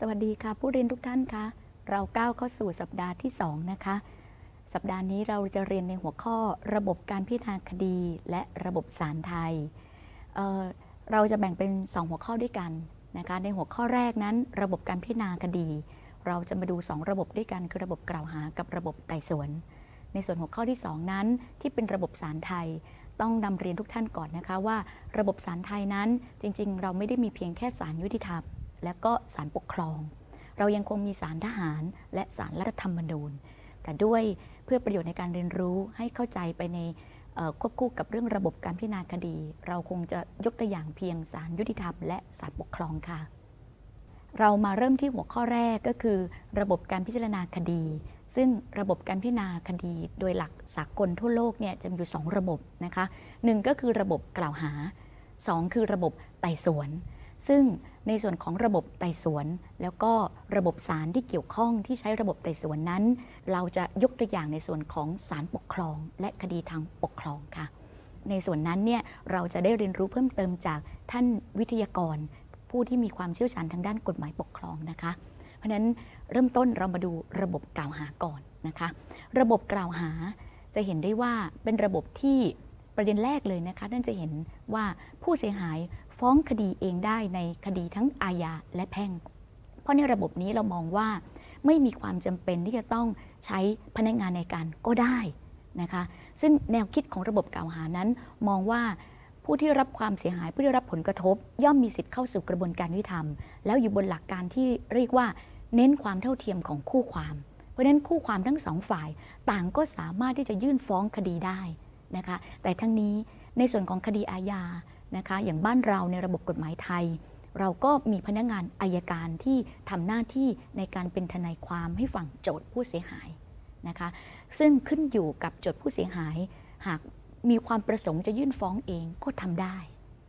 สวัสดีค่ะ ผู้เรียนทุกท่านคะเราก้าวเข้าสู่สัปดาห์ที่ 2 นะคะ สัปดาห์นี้เราจะเรียนในหัวข้อระบบการพิจารณาคดีและระบบศาลไทยเเราจะแบ่งเป็น 2 หัวข้อด้วยกันนะคะ ในหัวข้อแรกนั้น ระบบการพิจารณาคดี เราจะมาดู 2 ระบบด้วยกันคือระบบกล่าวหากับระบบไต่สวน ในส่วนหัวข้อที่ 2 นั้น ที่เป็นระบบศาลไทยต้องนำเรียนทุกท่านก่อนนะคะว่า ระบบศาลไทยนั้นจริง ๆ เราไม่ได้มีเพียงแค่ศาลยุติธรรม และก็ศาลปกครอง เรายังคงมีศาลทหาร และศาลรัฐธรรมนูญ แต่ด้วยเพื่อประโยชน์ในการเรียนรู้ให้เข้าใจไปในควบคู่กับเรื่องระบบการพิจารณาคดี เราคงจะยกตัวอย่างเพียงศาลยุติธรรมและศาลปกครองค่ะ เรามาเริ่มที่หัวข้อแรกก็คือ ระบบการพิจารณาคดี ซึ่งระบบการพิจารณาคดี โดยหลักสากลทั่วโลกเนี่ยจะมีอยู่ 2 ระบบนะคะหนึ่งก็คือระบบกล่าวหา 2 คือระบบไต่สวน ซึ่ง ในส่วนของระบบไต่สวน แล้วก็ระบบศาลที่เกี่ยวข้องที่ใช้ระบบไต่สวนนั้น เราจะยกตัวอย่างในส่วนของศาลปกครอง และคดีทางปกครองค่ะ ในส่วนนั้นเนี่ยเราจะได้เรียนรู้เพิ่มเติมจากท่านวิทยากร ผู้ที่มีความเชี่ยวชาญทางด้านกฎหมายปกครองนะคะ เพราะนั้นเริ่มต้นเรามาดูระบบกล่าวหาก่อนนะคะ ระบบกล่าวหาจะเห็นได้ว่าเป็นระบบที่ประเด็นแรกเลยนะคะท่านจะเห็นว่าผู้เสียหาย ฟ้องคดีเองได้ในคดีทั้งอาญาและแพ่ง เพราะในระบบนี้เรามองว่าไม่มีความจำเป็นที่จะต้องใช้พนักงานในการก็ได้นะคะซึ่งแนวคิดของระบบกล่าวหานั้น มองว่าผู้ที่รับความเสียหายผู้ที่รับผลกระทบ ย่อมมีสิทธิ์เข้าสู่กระบวนการยุติธรรม แล้วอยู่บนหลักการที่เรียกว่า เน้นความเท่าเทียมของคู่ความ เพราะฉะนั้นคู่ความทั้งสองฝ่าย ต่างก็สามารถที่จะยื่นฟ้องคดีได้นะคะแต่ทั้งนี้ในส่วนของคดีอาญา นะคะอย่างบ้านเราในระบบกฎหมายไทย เราก็มีพนักงานอายการที่ทำหน้าที่ในการเป็นทนายความให้ฝั่งโจทย์ผู้เสียหายนะคะซึ่งขึ้นอยู่กับโจทย์ผู้เสียหาย หากมีความประสงค์จะยื่นฟ้องเองก็ทำได้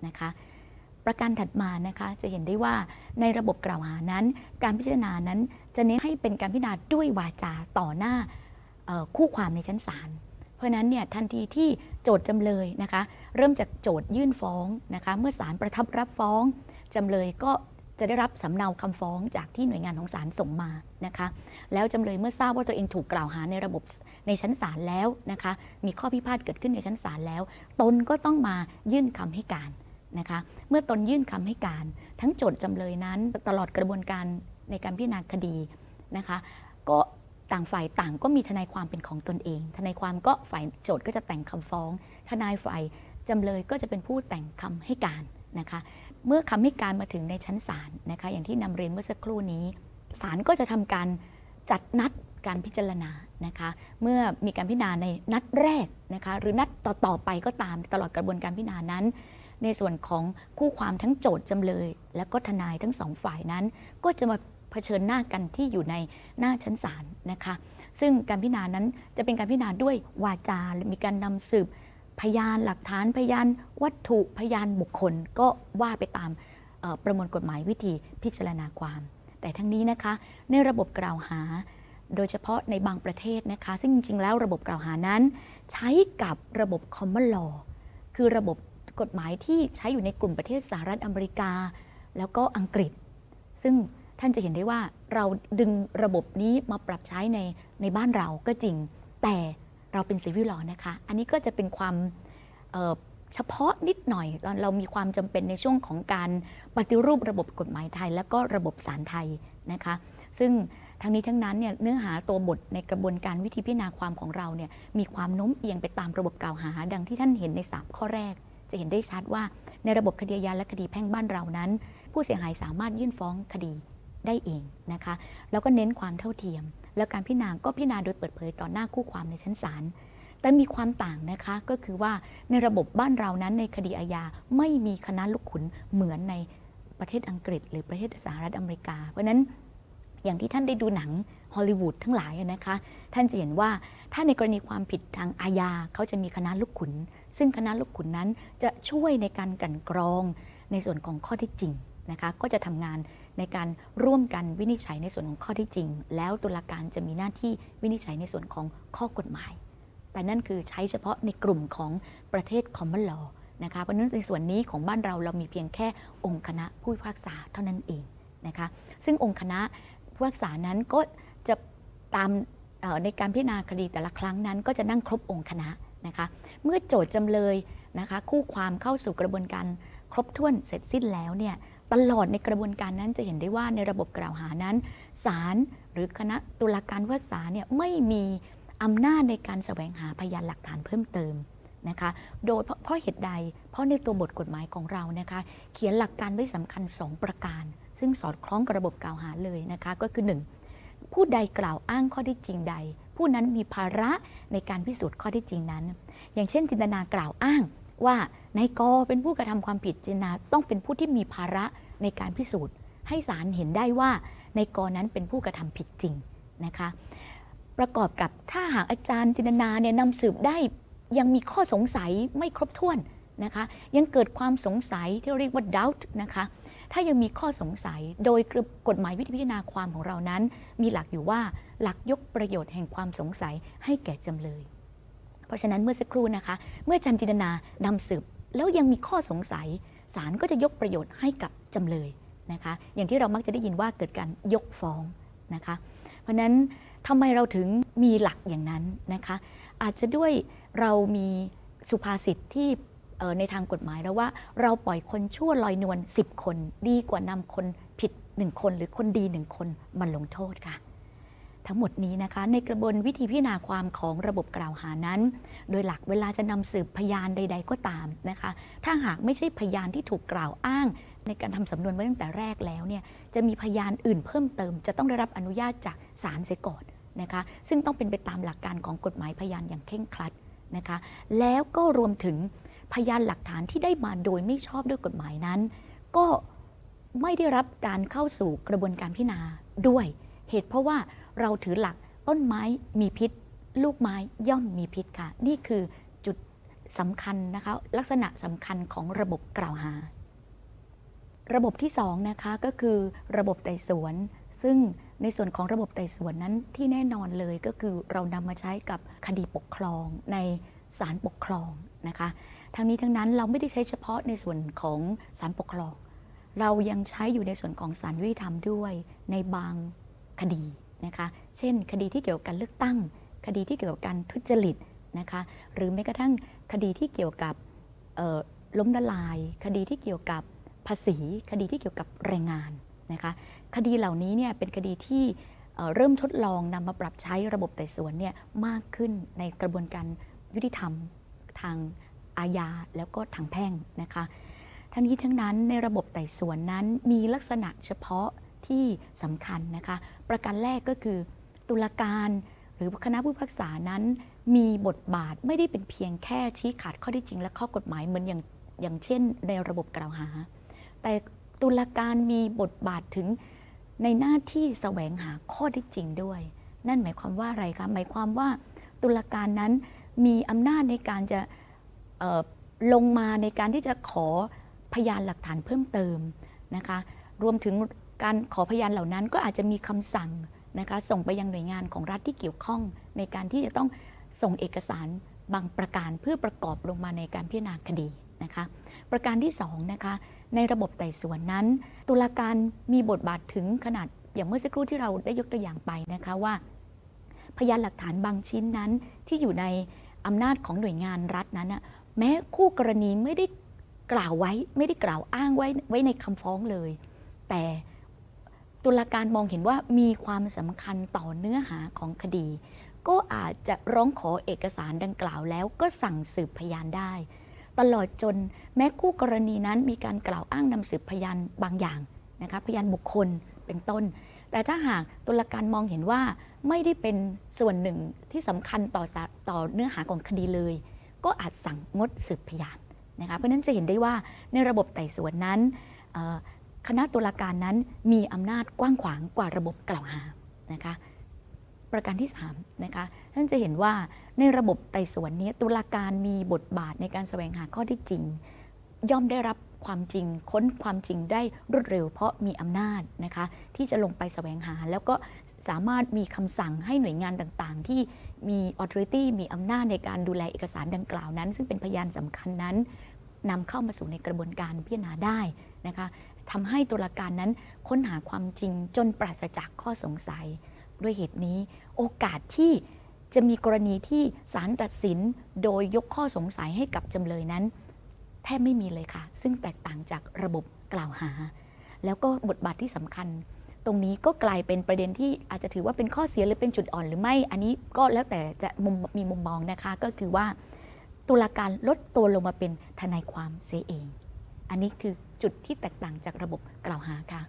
นะคะประการถัดมานะคะจะเห็นได้ว่าในระบบกล่าวหานั้น การพิจารณานั้นจะเน้นให้เป็นการพิจารณาด้วยวาจาต่อหน้าคู่ความในชั้นศาล เพราะนั้นเนี่ยทันทีที่โจทย์จำเลยนะคะ เริ่มจากโจทยื่นฟ้องนะคะเมื่อศาลประทับรับฟ้องจำเลยก็จะได้รับสำเนาคำฟ้องจากที่หน่วยงานของศาลส่งมานะคะ แล้วจำเลยเมื่อทราบว่าตัวเองถูกกล่าวหาในระบบในชั้นศาลแล้วนะคะ มีข้อพิพาทเกิดขึ้นในชั้นศาลแล้ว ตนก็ต้องมายื่นคำให้การนะคะ เมื่อตนยื่นคำให้การ ทั้งโจทย์จำเลยนั้นตลอดกระบวนการในการพิจารณาคดีนะคะ ต่างฝ่ายต่างก็มีทนายความเป็นของตนเอง ทนายความก็ฝ่ายโจทย์ก็จะแต่งคำฟ้อง ทนายฝ่ายจำเลยก็จะเป็นผู้แต่งคำให้การนะคะ เมื่อคำให้การมาถึงในชั้นศาลนะคะ อย่างที่นำเรียนเมื่อสักครู่นี้ศาลก็จะทำการจัดนัดการพิจารณานะคะ เมื่อมีการพิจารณาในนัดแรกนะคะ หรือนัดต่อๆไปก็ตามตลอดกระบวนการพิจารณานั้น ในส่วนของคู่ความทั้งโจทย์จำเลย และก็ทนายทั้งสองฝ่ายนั้น ก็จะมา เผชิญหน้ากันที่อยู่ในหน้าชั้นศาลนะคะ ซึ่งการพิจารณานั้นจะเป็นการพิจารณาด้วยวาจา มีการนำสืบพยานหลักฐานพยานวัตถุพยานบุคคลก็ว่าไปตามประมวลกฎหมายวิธีพิจารณาความ แต่ทั้งนี้นะคะในระบบกล่าวหา โดยเฉพาะในบางประเทศนะคะ ซึ่งจริงๆแล้วระบบกล่าวหานั้น ใช้กับระบบ common law คือระบบกฎหมายที่ใช้อยู่ในกลุ่มประเทศสหรัฐอเมริกา แล้วก็อังกฤษ ซึ่ง ท่านจะเห็นได้ว่าเราดึงระบบนี้มาปรับใช้ในในบ้านเราก็จริง แต่เราเป็นซีวิลลอนะคะ อันนี้ก็จะเป็นความเฉพาะนิดหน่อยตอนเรามีความจำเป็นในช่วงของการปฏิรูประบบกฎหมายไทย และก็ระบบศาลไทยนะคะ ซึ่งทั้งนี้ทั้งนั้นเนี่ยเนื้อหาตัวบทในกระบวนการวิธีพิจารณาความของเราเนี่ยมีความโน้มเอียงไปตามระบบกล่าวหา ดังที่ท่านเห็นใน 3 ข้อแรก จะเห็นได้ชัดว่าในระบบคดีอาญาและคดีแพ่งบ้านเรานั้น ผู้เสียหายสามารถยื่นฟ้องคดี ได้เองนะคะแล้วก็เน้นความเท่าเทียม แล้วการพิจารณาก็พิจารณาโดยเปิดเผยต่อหน้าคู่ความในชั้นศาลแต่มีความต่างนะคะก็คือว่าในระบบบ้านเรานั้นในคดีอาญาไม่มีคณะลูกขุนเหมือนในประเทศอังกฤษ หรือประเทศสหรัฐอเมริกา เพราะนั้นอย่างที่ท่านได้ดูหนังฮอลลีวูดทั้งหลายนะคะ ท่านจะเห็นว่าถ้าในกรณีความผิดทางอาญาเขาจะมีคณะลูกขุน ซึ่งคณะลูกขุนนั้นจะช่วยในการกันกรองในส่วนของข้อเที่จริงนะคะ ก็จะทำงาน ในการร่วมกันวินิจฉัยในส่วนของข้อที่จริง แล้วตุลาการจะมีหน้าที่วินิจฉัยในส่วนของข้อกฎหมาย แต่นั่นคือใช้เฉพาะในกลุ่มของประเทศ common law นะคะเพราะนั้นในส่วนนี้ของบ้านเราเรามีเพียงแค่องค์คณะผู้พิพากษาเท่านั้นเองนะคะซึ่งองค์คณะผู้พิพากษานั้นก็จะตามในการพิจารณาคดีแต่ละครั้งนั้น ก็จะนั่งครบองค์คณะนะคะเมื่อโจทย์จำเลยนะคะคู่ความเข้าสู่กระบวนการครบถ้วนเสร็จสิ้นแล้วเนี่ย ตลอดในกระบวนการนั้นจะเห็นได้ว่าในระบบกล่าวหานั้นศาลหรือคณะตุลาการพิพากษาเนี่ยไม่มีอำนาจในการแสวงหาพยานหลักฐานเพิ่มเติมนะคะ โดยเพราะเพราะเหตุใด เพราะในตัวบทกฎหมายของเรานะคะ เขียนหลักการไว้สำคัญ 2 ประการ ซึ่งสอดคล้องกับระบบกล่าวหาเลยนะคะ ก็คือ 1. ผู้ใดกล่าวอ้างข้อท็จจริงใด ผู้นั้นมีภาระในการพิสูจน์ข้อท็จจริงนั้น อย่างเช่นจินตนากล่าวอ้าง ว่านายกเป็นผู้กระทำความผิดจินตนาต้องเป็นผู้ที่มีภาระในการพิสูจน์ ให้ศาลเห็นได้ว่านายกนั้นเป็นผู้กระทำผิดจริงนะคะ ประกอบกับถ้าหากอาจารย์จินนาเนี่ยนำสืบได้ยังมีข้อสงสัยไม่ครบถ้วนนะคะยังเกิดความสงสัยที่เรียกว่า doubt นะคะถ้ายังมีข้อสงสัยโดยกฎหมายวิธีพิจารณาความของเรานั้น มีหลักอยู่ว่าหลักยกประโยชน์แห่งความสงสัยให้แก่จำเลย เพราะฉะนั้นเมื่อสักครู่นะคะ เมื่อจันจินนานำสืบ แล้วยังมีข้อสงสัยศาลก็จะยกประโยชน์ให้กับจำเลยนะคะ อย่างที่เรามักจะได้ยินว่าเกิดการยกฟ้องนะคะ เพราะฉะนั้นทำไมเราถึงมีหลักอย่างนั้นนะคะ อาจจะด้วยเรามีสุภาษิตที่ในทางกฎหมายแล้วว่าเราปล่อยคนชั่วลอยนวล10 คน ดีกว่านำคนผิด 1 คน หรือคนดี 1 คนมาลงโทษค่ะ ทั้งหมดนี้นะคะในกระบวนวิธีพิจารณาความของระบบกล่าวหานั้น โดยหลักเวลาจะนำสืบพยานใด ๆ ก็ตามนะคะ ถ้าหากไม่ใช่พยานที่ถูกกล่าวอ้าง ในการทำสำนวนไว้ตั้งแต่แรกแล้วเนี่ยจะมีพยานอื่นเพิ่มเติม จะต้องได้รับอนุญาตจากศาลเสียก่อนนะคะซึ่งต้องเป็นไปตามหลักการของกฎหมายพยานอย่างเคร่งครัดนะคะแล้วก็รวมถึงพยานหลักฐานที่ได้มาโดยไม่ชอบด้วยกฎหมายนั้น ก็ไม่ได้รับการเข้าสู่กระบวนการพิจารณาด้วย เหตุเพราะว่า เราถือหลักต้นไม้มีพิษ ลูกไม้ย่อมมีพิษค่ะ นี่คือจุดสำคัญนะคะ ลักษณะสำคัญของระบบกล่าวหา ระบบที่2นะคะก็คือระบบไต่สวน ซึ่งในส่วนของระบบไต่สวนนั้นที่แน่นอนเลยก็คือเรานำมาใช้กับคดีปกครองในศาลปกครองนะคะ ทั้งนี้ทั้งนั้นเราไม่ได้ใช้เฉพาะในส่วนของศาลปกครอง เรายังใช้อยู่ในส่วนของศาลยุติธรรมด้วยในบางคดี นะคะ เช่น คดีที่เกี่ยวกับการเลือกตั้ง คดีที่เกี่ยวกับการทุจริตนะคะ หรือแม้กระทั่งคดีที่เกี่ยวกับล้มละลาย คดีที่เกี่ยวกับภาษี คดีที่เกี่ยวกับแรงงานนะคะ คดีเหล่านี้เนี่ยเป็นคดีที่เอ่อเริ่มทดลองนำมาปรับใช้ระบบไต่สวนเนี่ยมากขึ้นในกระบวนการยุติธรรมทางอาญาแล้วก็ทางแพ่งนะคะ ทั้งนี้ทั้งนั้นในระบบไต่สวนนั้นมีลักษณะเฉพาะ ที่สำคัญนะคะ ประการแรกก็คือ ตุลาการหรือคณะผู้พิพากษานั้น มีบทบาทไม่ได้เป็นเพียงแค่ชี้ขาดข้อที่จริง และข้อกฎหมายเหมือนอย่างอย่างเช่น ในระบบกล่าวหา แต่ตุลาการมีบทบาทถึงในหน้าที่แสวงหาข้อที่จริงด้วย นั่นหมายความว่าอะไรคะหมายความว่าตุลาการนั้นมีอำนาจในการจะลงมาในการที่จะขอพยานหลักฐานเพิ่มเติมนะคะ รวมถึง การขอพยานเหล่านั้นก็อาจจะมีคำสั่งนะคะส่งไปยังหน่วยงานของรัฐที่เกี่ยวข้องในการที่จะต้องส่งเอกสารบางประการเพื่อประกอบลงมาในการพิจารณาคดีนะคะประการที่2นะคะในระบบไต่สวนนั้น ตุลาการมีบทบาทถึงขนาดอย่างเมื่อสักครู่ที่เราได้ยกตัวอย่างไปนะคะว่า พยานหลักฐานบางชิ้นนั้นที่อยู่ในอำนาจของหน่วยงานรัฐนั้นนะแม้คู่กรณีไม่ได้กล่าวไว้ ไม่ได้กล่าวอ้างไว้ไว้ในคำฟ้องเลย แต่ ตุลาการมองเห็นว่ามีความสำคัญต่อเนื้อหาของคดี ก็อาจจะร้องขอเอกสารดังกล่าวแล้วก็สั่งสืบพยานได้ ตลอดจนแม้คู่กรณีนั้นมีการกล่าวอ้างนำสืบพยานบางอย่างนะคะพยานบุคคลเป็นต้น แต่ถ้าหากตุลาการมองเห็นว่าไม่ได้เป็นส่วนหนึ่งที่สำคัญต่อต่อเนื้อหาของคดีเลย ก็อาจสั่งงดสืบพยานนะคะเพราะนั้นจะเห็นได้ว่าในระบบไต่สวนนั้น คณะตุลาการนั้นมีอำนาจกว้างขวางกว่าระบบกล่าวหานะคะประการที่3นะคะท่านจะเห็นว่าในระบบไต่สวนนี้ตุลาการมีบทบาทในการแสวงหาข้อที่จริง ย่อมได้รับความจริงค้นความจริงได้รวดเร็ว เพราะมีอำนาจนะคะที่จะลงไปแสวงหา แล้วก็สามารถมีคำสั่งให้หน่วยงานต่างๆ ที่มี authority มีอำนาจในการดูแลเอกสารดังกล่าวนั้น ซึ่งเป็นพยานสำคัญนั้นนำเข้ามาสู่ในกระบวนการพิจารณาได้นะคะ ทำให้ตุลาการนั้นค้นหาความจริงจนปราศจากข้อสงสัย ด้วยเหตุนี้ โอกาสที่จะมีกรณีที่ศาลตัดสินโดยยกข้อสงสัยให้กับจำเลยนั้น แทบไม่มีเลยค่ะ ซึ่งแตกต่างจากระบบกล่าวหา แล้วก็บทบาทที่สำคัญ ตรงนี้ก็กลายเป็นประเด็นที่อาจจะถือว่าเป็นข้อเสียหรือเป็นจุดอ่อนหรือไม่ อันนี้ก็แล้วแต่จะมุมมีมุมมองนะคะ ก็คือว่าตุลาการลดตัวลงมาเป็นทนายความเสียเอง อันนี้คือ จุดที่แตกต่างจากระบบกล่าวหาค่ะ